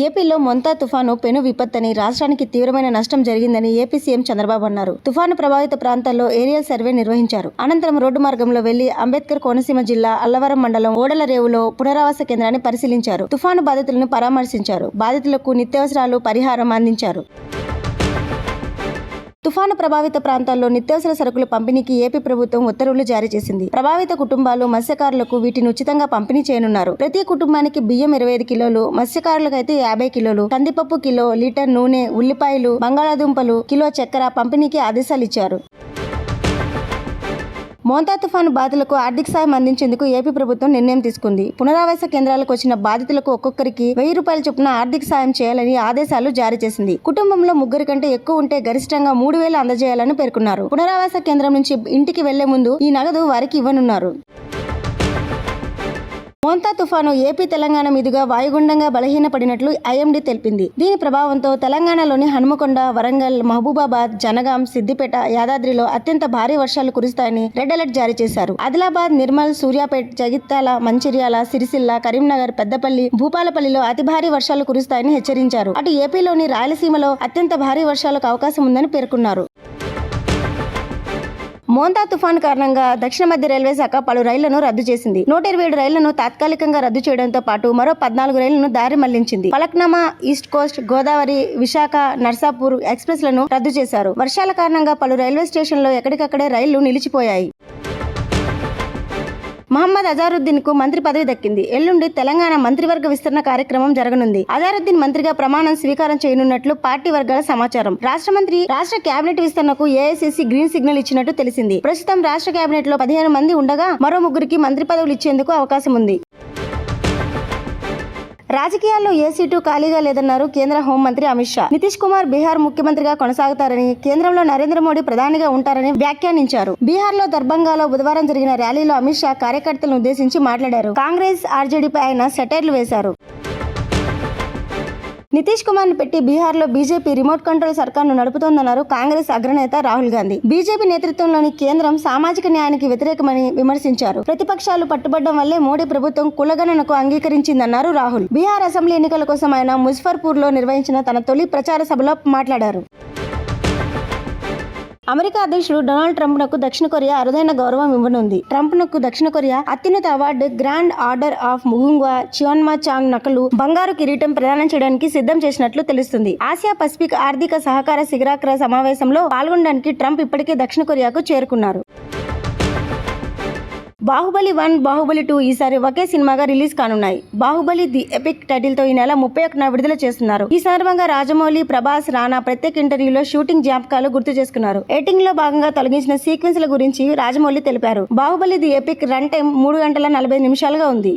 ఏపీలో మొంతా తుఫాను పెను విపత్తని రాష్ట్రానికి తీవ్రమైన నష్టం జరిగిందని ఏపీ సీఎం చంద్రబాబు అన్నారు. తుఫాను ప్రభావిత ప్రాంతాల్లో ఏరియల్ సర్వే నిర్వహించారు. అనంతరం రోడ్డు మార్గంలో వెళ్ళి అంబేద్కర్ కోనసీమ జిల్లా అల్లవరం మండలం ఓడల రేవులో పునరావాస కేంద్రాన్ని పరిశీలించారు. తుఫాను బాధితులను పరామర్శించారు. బాధితులకు నిత్యావసరాలు పరిహారం అందించారు. తుఫాను ప్రభావిత ప్రాంతాల్లో నిత్యావసర సరుకుల పంపిణీకి ఏపీ ప్రభుత్వం ఉత్తర్వులు జారీ చేసింది. ప్రభావిత కుటుంబాలు మత్స్యకారులకు వీటిని ఉచితంగా పంపిణీ చేయనున్నారు. ప్రతి కుటుంబానికి బియ్యం ఇరవై ఐదు కిలోలు మత్స్యకారులకు అయితే యాభై కిలోలు కందిపప్పు కిలో లీటర్ నూనె ఉల్లిపాయలు బంగాళాదుంపలు కిలో చక్కెర పంపిణీకి ఆదేశాలు ఇచ్చారు. మోంతా తుఫాను బాధితులకు ఆర్థిక సాయం అందించేందుకు ఏపీ ప్రభుత్వం నిర్ణయం తీసుకుంది. పునరావాస కేంద్రాలకు వచ్చిన బాధితులకు ఒక్కొక్కరికి వెయ్యి రూపాయల చొప్పున ఆర్థిక సాయం చేయాలని ఆదేశాలు జారీ చేసింది. కుటుంబంలో ముగ్గురు కంటే ఎక్కువ ఉంటే గరిష్టంగా మూడు వేలు అందజేయాలని పేర్కొన్నారు. పునరావాస కేంద్రం నుంచి ఇంటికి వెళ్ళే ముందు ఈ నగదు వారికి ఇవ్వనున్నారు. మోంతా తుఫాను ఏపీ తెలంగాణ మీదుగా వాయుగుండంగా బలహీనపడినట్లు ఐఎండీ తెలిపింది. దీని ప్రభావంతో తెలంగాణలోని హనుమకొండ వరంగల్ మహబూబాబాద్ జనగాం సిద్దిపేట యాదాద్రిలో అత్యంత భారీ వర్షాలు కురుస్తాయని రెడ్ అలర్ట్ జారీ చేశారు. ఆదిలాబాద్ నిర్మల్ సూర్యాపేట్ జగిత్యాల మంచిర్యాల సిరిసిల్ల కరీంనగర్ పెద్దపల్లి భూపాలపల్లిలో అతి భారీ వర్షాలు కురుస్తాయని హెచ్చరించారు. అటు ఏపీలోని రాయలసీమలో అత్యంత భారీ వర్షాలకు అవకాశం ఉందని పేర్కొన్నారు. మోంతా తుఫాన్ కారణంగా దక్షిణ మధ్య రైల్వే శాఖ పలు రైళ్ళను రద్దు చేసింది. నూట ఇరవై ఏడు రైళ్ళను తాత్కాలికంగా రద్దు చేయడంతో పాటు మరో పద్నాలుగు రైళ్ళను దారి మళ్ళించింది. పలక్నామా ఈస్ట్ కోస్ట్ గోదావరి విశాఖ నర్సాపూర్ ఎక్స్ప్రెస్లను రద్దు చేశారు. వర్షాల కారణంగా పలు రైల్వే స్టేషన్లో ఎక్కడికక్కడే రైళ్ళు నిలిచిపోయాయి. మహమ్మద్ అజారుద్దీన్కు మంత్రి పదవి దక్కింది. ఎల్లుండి తెలంగాణ మంత్రివర్గ విస్తరణ కార్యక్రమం జరగనుంది. అజారుద్దీన్ మంత్రిగా ప్రమాణం స్వీకారం చేయనున్నట్లు పార్టీ వర్గాల సమాచారం. రాష్ట్ర మంత్రి రాష్ట్ర కేబినెట్ విస్తరణకు ఏఐసిసి గ్రీన్ సిగ్నల్ ఇచ్చినట్టు తెలిసింది. ప్రస్తుతం రాష్ట్ర కేబినెట్లో పదిహేను మంది ఉండగా మరో ముగ్గురికి మంత్రి పదవులు ఇచ్చేందుకు అవకాశం ఉంది. రాజకీయాల్లో ఏ సీటు ఖాళీగా లేదన్నారు కేంద్ర హోంమంత్రి అమిత్ షా. నితీష్ కుమార్ బీహార్ ముఖ్యమంత్రిగా కొనసాగుతారని కేంద్రంలో నరేంద్ర మోడీ ప్రధానిగా ఉంటారని వ్యాఖ్యానించారు. బీహార్లో దర్భంగాలో బుధవారం జరిగిన ర్యాలీలో అమిత్ షా కార్యకర్తలను ఉద్దేశించి మాట్లాడారు. కాంగ్రెస్ ఆర్జేడీపై ఆయన సెటైర్లు వేశారు. నితీష్ కుమార్ పెట్టి బీహార్లో బీజేపీ రిమోట్ కంట్రోల్ సర్కార్ను నడుపుతోందన్నారు కాంగ్రెస్ అగ్రనేత రాహుల్ గాంధీ. బీజేపీ నేతృత్వంలోని కేంద్రం సామాజిక న్యాయానికి వ్యతిరేకమని విమర్శించారు. ప్రతిపక్షాలు పట్టుబడడం వల్లే మోడీ ప్రభుత్వం కులగణనకు అంగీకరించిందన్నారు రాహుల్. బీహార్ అసెంబ్లీ ఎన్నికల కోసం ఆయన ముజఫర్పూర్లో నిర్వహించిన తన తొలి ప్రచార సభలో మాట్లాడారు. అమెరికా అధ్యక్షుడు డొనాల్డ్ ట్రంప్ నకు దక్షిణ కొరియా అరుదైన గౌరవం ఇవ్వనుంది. ట్రంప్ నకు దక్షిణ కొరియా అత్యున్నత award Grand Order of Mugunghwa Cheonma Jang నకలు బంగారు కిరీటం ప్రదానం చేయడానికి సిద్ధం చేసినట్లు తెలుస్తుంది. ఆసియా పసిఫిక్ ఆర్థిక సహకార శిఖరాగ్ర సమావేశంలో పాల్గొనడానికి ట్రంప్ ఇప్పటికే దక్షిణ కొరియాకు చేరుకున్నారు. బాహుబలి వన్ బాహుబలి టూ ఈసారి ఒకే సినిమాగా రిలీజ్ కానున్నాయి. బాహుబలి ది ఎపిక్ టైటిల్తో ఈ నెల ముప్పై ఒకటిన విడుదల చేస్తున్నారు. ఈ సందర్భంగా రాజమౌళి ప్రభాస్ రానా ప్రత్యేక ఇంటర్వ్యూలో షూటింగ్ జ్ఞాపకాలు గుర్తు చేసుకున్నారు. ఎడిటింగ్లో భాగంగా తొలగించిన సీక్వెన్స్ల గురించి రాజమౌళి తెలిపారు. Baahubali The Epic run time మూడు గంటల నలభై నిమిషాలుగా ఉంది.